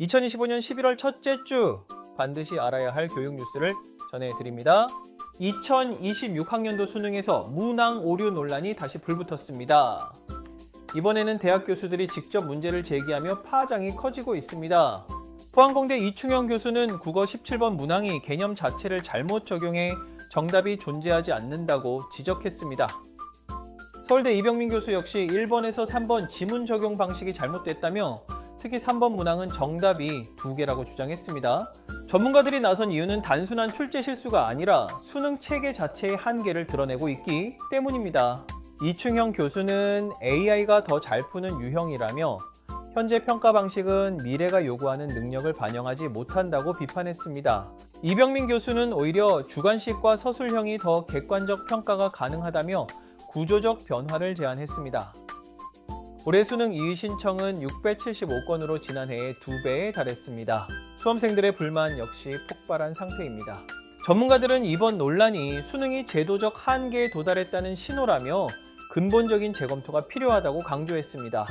2025년 11월 첫째 주 반드시 알아야 할 교육 뉴스를 전해드립니다. 2026학년도 수능에서 문항 오류 논란이 다시 불붙었습니다. 이번에는 대학 교수들이 직접 문제를 제기하며 파장이 커지고 있습니다. 포항공대 이충영 교수는 국어 17번 문항이 개념 자체를 잘못 적용해 정답이 존재하지 않는다고 지적했습니다. 서울대 이병민 교수 역시 1번에서 3번 지문 적용 방식이 잘못됐다며 특히 3번 문항은 정답이 두 개라고 주장했습니다. 전문가들이 나선 이유는 단순한 출제 실수가 아니라 수능 체계 자체의 한계를 드러내고 있기 때문입니다. 이충형 교수는 AI가 더 잘 푸는 유형이라며 현재 평가 방식은 미래가 요구하는 능력을 반영하지 못한다고 비판했습니다. 이병민 교수는 오히려 주관식과 서술형이 더 객관적 평가가 가능하다며 구조적 변화를 제안했습니다. 올해 수능 이의 신청은 675건으로 지난해의 두 배에 달했습니다. 수험생들의 불만 역시 폭발한 상태입니다. 전문가들은 이번 논란이 수능이 제도적 한계에 도달했다는 신호라며 근본적인 재검토가 필요하다고 강조했습니다.